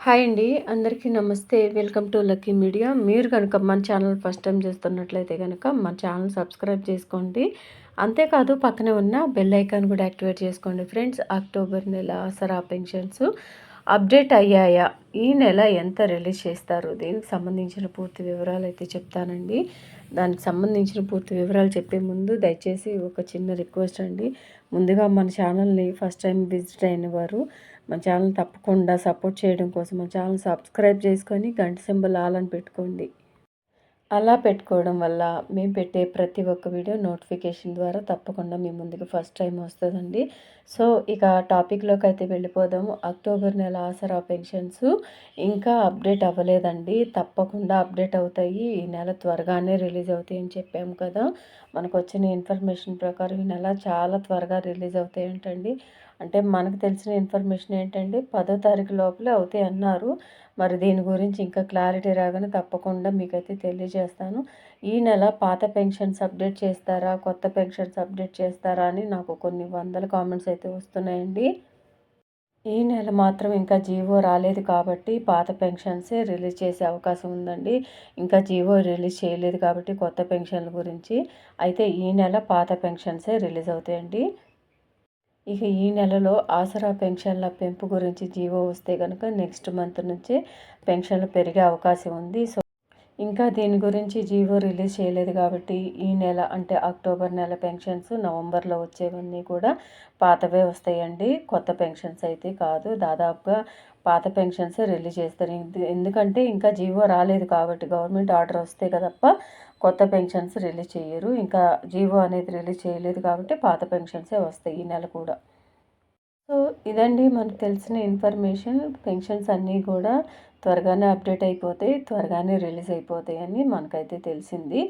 Hi అండి అందరికీ నమస్తే. Welcome to lucky media. మీరు కనుక మన ఛానల్ ఫస్ట్ టైం చేస్తున్నట్లయితే కనుక మన ఛానల్ సబ్స్క్రైబ్ చేసుకోండి. అంతేకాదు పక్కనే ఉన్న బెల్ ఐకాన్ కూడా యాక్టివేట్ చేసుకోండి. ఫ్రెండ్స్ అక్టోబర్ నెల ఆసరా పెన్షన్స్. అప్డేట్ అయ్యాయా? ఈ నెల ఎంత రిలీజ్ చేస్తారు? దీనికి సంబంధించిన పూర్తి వివరాలు అయితే చెప్తానండి. దానికి సంబంధించిన పూర్తి వివరాలు చెప్పే ముందు దయచేసి ఒక చిన్న రిక్వెస్ట్ అండి. ముందుగా మన ఛానల్ని ఫస్ట్ టైం విజిట్ అయిన వారు మన ఛానల్ తప్పకుండా సపోర్ట్ చేయడం కోసం మన ఛానల్ సబ్స్క్రైబ్ చేసుకొని గంట సింబల్ ఆలని పెట్టుకోండి. అలా పెట్టుకోవడం వల్ల మేము పెట్టే ప్రతి ఒక్క వీడియో నోటిఫికేషన్ ద్వారా తప్పకుండా మీ ముందుకు ఫస్ట్ టైం వస్తుందండి. సో ఇక టాపిక్లోకి అయితే వెళ్ళిపోదాము. అక్టోబర్ నెల ఆసరా పెన్షన్స్ ఇంకా అప్డేట్ అవ్వలేదండి. తప్పకుండా అప్డేట్ అవుతాయి. ఈ నెల త్వరగానే రిలీజ్ అవుతాయి అని చెప్పాము కదా. మనకు వచ్చిన ఇన్ఫర్మేషన్ ప్రకారం ఈ నెల చాలా త్వరగా రిలీజ్ అవుతాయి ఏంటండి అంటే మనకు తెలిసిన ఇన్ఫర్మేషన్ ఏంటంటే పదో తారీఖు లోపలే అవుతాయి అన్నారు. మరి దీని గురించి ఇంకా క్లారిటీ రాగానే తప్పకుండా మీకైతే తెలియజేస్తాను. ఈ నెల పాత పెన్షన్స్ అప్డేట్ చేస్తారా? కొత్త పెన్షన్స్ అప్డేట్ చేస్తారా అని నాకు కొన్ని వందల కామెంట్స్ అయితే వస్తున్నాయండి. ఈ నెల మాత్రం ఇంకా జీవో రాలేదు కాబట్టి పాత పెన్షన్సే రిలీజ్ చేసే అవకాశం ఉందండి. ఇంకా జీవో రిలీజ్ చేయలేదు కాబట్టి కొత్త పెన్షన్ల గురించి అయితే ఈ నెల పాత పెన్షన్సే రిలీజ్ అవుతాయండి. ఇక ఈ నెలలో ఆసరా పెన్షన్ల పెంపు గురించి జీవో వస్తే కనుక నెక్స్ట్ మంత్ నుంచి పెన్షన్లు పెరిగే అవకాశం ఉంది. సో ఇంకా దీని గురించి జీవో రిలీజ్ చేయలేదు కాబట్టి ఈ నెల అంటే అక్టోబర్ నెల పెన్షన్స్ నవంబర్లో వచ్చేవన్నీ కూడా పాతవే వస్తాయండి. కొత్త పెన్షన్స్ అయితే కాదు. దాదాపుగా పాత పెన్షన్స్ రిలీజ్ చేస్తారు. ఎందుకంటే ఇంకా జీవో రాలేదు కాబట్టి గవర్నమెంట్ ఆర్డర్ వస్తే కదప్ప కొత్త పెన్షన్స్ రిలీజ్ చేయరు. ఇంకా జీవో అనేది రిలీజ్ చేయలేదు కాబట్టి పాత పెన్షన్సే వస్తాయి ఈ నెల కూడా. సో ఇదండి మనకు తెలిసిన ఇన్ఫర్మేషన్. పెన్షన్స్ అన్నీ కూడా త్వరగానే అప్డేట్ అయిపోతాయి త్వరగానే రిలీజ్ అయిపోతాయి అని మనకైతే తెలిసింది.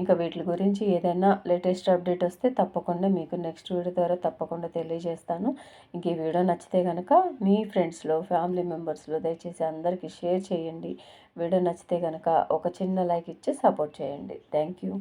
ఇంకా వీటి గురించి ఏదైనా లేటెస్ట్ అప్డేట్ వస్తే తప్పకుండా మీకు నెక్స్ట్ వీడియో ద్వారా తప్పకుండా తెలియజేస్తాను. ఇంక ఈ వీడియో నచ్చితే కనుక మీ ఫ్రెండ్స్లో ఫ్యామిలీ మెంబర్స్లో దయచేసి అందరికీ షేర్ చేయండి. వీడియో నచ్చితే కనుక ఒక చిన్న లైక్ ఇచ్చి సపోర్ట్ చేయండి. Thank you.